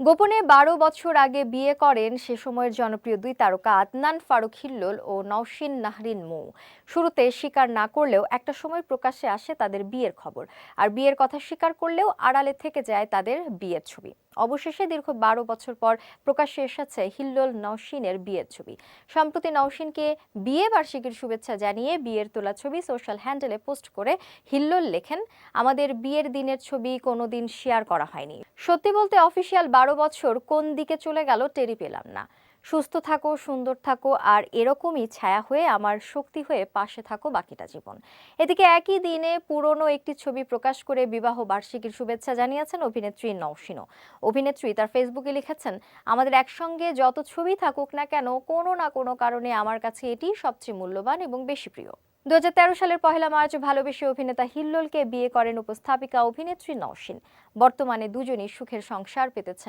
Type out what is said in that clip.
গোপনে বারো বছর আগে বিয়ে করেন সে সময়ের জনপ্রিয় দুই তারকা আদনান ফারুক হিল্লোল ও নওশিন নাহরিন মৌ। শুরুতে স্বীকার না করলেও একটা সময় প্রকাশ্যে আসে তাদের বিয়ের খবর। আর বিয়ের কথা স্বীকার করলেও আড়ালে থেকে যায় তাদের বিয়ের ছবি। অবশেষে দীর্ঘ বারো বছর পর প্রকাশ্যে এসেছে হিল্লোল নওশিনের বিয়ের ছবি। সম্প্রতি নওশিনকে বিয়ে বার্ষিকীর শুভেচ্ছা জানিয়ে বিয়ের তোলা ছবি সোশ্যাল হ্যান্ডেলে পোস্ট করে হিল্লোল লেখেন, আমাদের বিয়ের দিনের ছবি কোনোদিন শেয়ার করা হয়নি। সত্যি বলতে অফিসিয়াল বারো বছর কোন দিকে চলে গেল টেরি পেলাম না। সুস্থ থাকো, সুন্দর থাকো, আর এরকমই ছায়া হয়ে, আমার শক্তি হয়ে পাশে থাকো বাকিটা জীবন। এদিকে একই দিনে পুরনো একটি ছবি প্রকাশ করে বিবাহ বার্ষিকীর শুভেচ্ছা জানিয়েছেন অভিনেত্রী নওশিনো অভিনেত্রী তার ফেসবুকে লিখেছেন, আমাদের একসঙ্গে যত ছবি থাকুক না কেন, কোনো না কোনো কারণে আমার কাছে এটি সবচেয়ে মূল্যবান এবং বেশি প্রিয়। দু হাজার তেরো সালের পহেলা মার্চ ভালোবেসে অভিনেতা হিল্লোলকে বিয়ে করেন উপস্থাপিকা অভিনেত্রী নওশিন। বর্তমানে দুজনই সুখের সংসার পেতেছেন